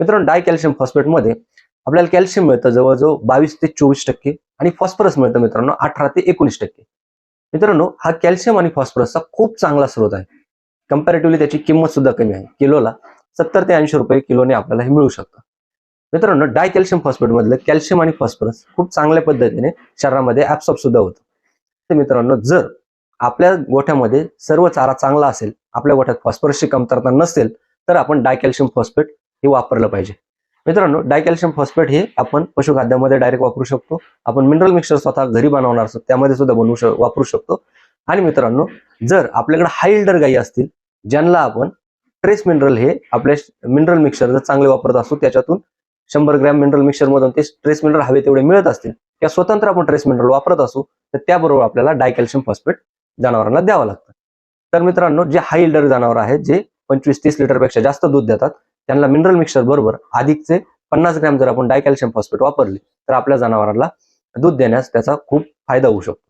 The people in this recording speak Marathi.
मित्रांनो डाय कॅल्शियम फॉस्फेटमध्ये आपल्याला कॅल्शियम मिळतं जवळजवळ बावीस ते चोवीस टक्के आणि फॉस्फरस मिळतं मित्रांनो अठरा ते एकोणीस टक्के. मित्रांनो हा कॅल्शियम आणि फॉस्फरसचा खूप चांगला स्रोत आहे. कम्पॅरेटिव्हली त्याची किंमत सुद्धा कमी आहे. किलोला सत्तर ते ऐंशी रुपये किलोने आपल्याला हे मिळू शकतं. मित्रांनो डाय कॅल्शियम फॉस्फेट मधलं कॅल्शियम आणि फॉस्फरस खूप चांगल्या पद्धतीने शरीरामध्ये ऍब्सॉर्ब सुद्धा होतं. तर मित्रांनो जर आपल्या गोठ्यामध्ये सर्व चारा चांगला असेल आपल्या गोठ्यात फॉस्फरसची कमतरता नसेल तर आपण डाय कॅल्शियम फॉस्फेट हे वापरलं पाहिजे. मित्रांनो डायकॅल्शियम फॉस्फेट हे आपण पशुखाद्यामध्ये डायरेक्ट वापरू शकतो. आपण मिनरल मिक्सर स्वतः घरी बनवणार असतो त्यामध्ये सुद्धा बनवू शक वापरू शकतो. आणि मित्रांनो जर आपल्याकडे हाय इल्डर गायी असतील ज्यांना आपण ट्रेस मिनरल हे आपल्या मिनरल मिक्सर जर चांगले वापरत असतो त्याच्यातून शंभर ग्रॅम मिनरल मिक्सर मधून ते ट्रेस मिनरल हवे तेवढे मिळत असतील किंवा स्वतंत्र आपण ट्रेस मिनरल वापरत असू तर त्याबरोबर आपल्याला डायकॅल्शियम फॉस्फेट जनावरांना द्यावं लागतं. तर मित्रांनो जे हाय इल्डर जनावर आहेत जे पंचवीस तीस लिटरपेक्षा जास्त दूध देतात त्यांना मिनरल मिक्सर बरोबर अधिकचे पन्नास ग्रॅम जर आपण डायकॅल्शियम फॉस्फेट वापरले तर आपल्या जनावरांना दूध देण्यास त्याचा खूप फायदा होऊ शकतो.